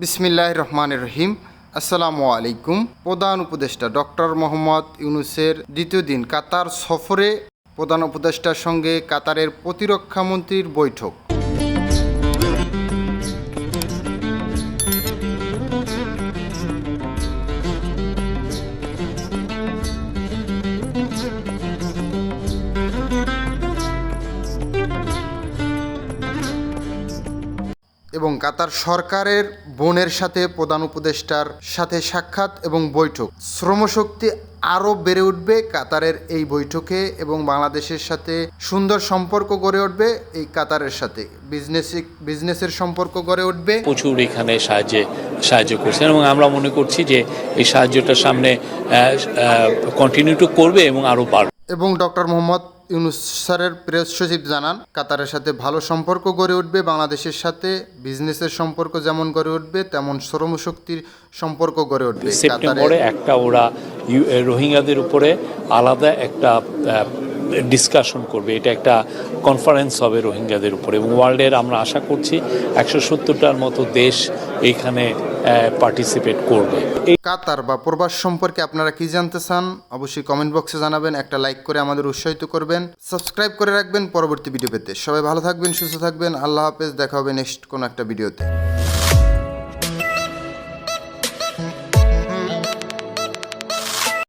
বিসমিল্লাহ রহমান রহিম। আসসালামু আলাইকুম। প্রধান উপদেষ্টা ডক্টর মোহাম্মদ ইউনুসের দ্বিতীয় দিন কাতার সফরে প্রধান উপদেষ্টার সঙ্গে কাতারের প্রতিরক্ষামন্ত্রীর বৈঠক। এবং কাতার সরকারের বোনের সাথে প্রধান উপদেষ্টার সাথে সাক্ষাৎ এবং বৈঠক। শ্রমশক্তি আরও বেড়ে উঠবে কাতারের এই বৈঠকে এবং বাংলাদেশের সাথে সুন্দর সম্পর্ক গড়ে উঠবে এই কাতারের সাথে। বিজনেস বিজনেসের সম্পর্ক গড়ে উঠবে। প্রচুর এখানে সাহায্যে সাহায্য করছেন এবং আমরা মনে করছি যে এই সাহায্যটা সামনে কন্টিনিউ টু করবে এবং আরও বাড়বে। এবং ডক্টর মোহাম্মদ ইউনুস স্যারের প্রেস সচিব জানান কাতারের সাথে ভালো সম্পর্ক গড়ে উঠবে বাংলাদেশের সাথে বিজনেসের সম্পর্ক যেমন গড়ে উঠবে তেমন শ্রমশক্তির সম্পর্ক গড়ে উঠবে। সেপ্টেম্বরে একটা ওরা রোহিঙ্গাদের উপরে আলাদা একটা ডিসকাশন করবে। এটা একটা কনফারেন্স হবে রোহিঙ্গাদের উপরে এবং ওয়ার্ল্ডের আমরা আশা করছি একশো সত্তরটার মতো দেশ এইখানে পার্টিসিপেট করবে। এই কাতার বা প্রবাস সম্পর্কে আপনারা কি জানতে চান, অবশ্যই কমেন্ট বক্সে জানাবেন, একটা লাইক করে আমাদের উৎসাহিত করবেন। সাবস্ক্রাইব করে রাখবেন পরবর্তী ভিডিও পেতে। সবাই ভালো থাকবেন, সুস্থ থাকবেন। আল্লাহ হাফেজ, দেখা হবে নেক্সট কোনো একটা ভিডিওতে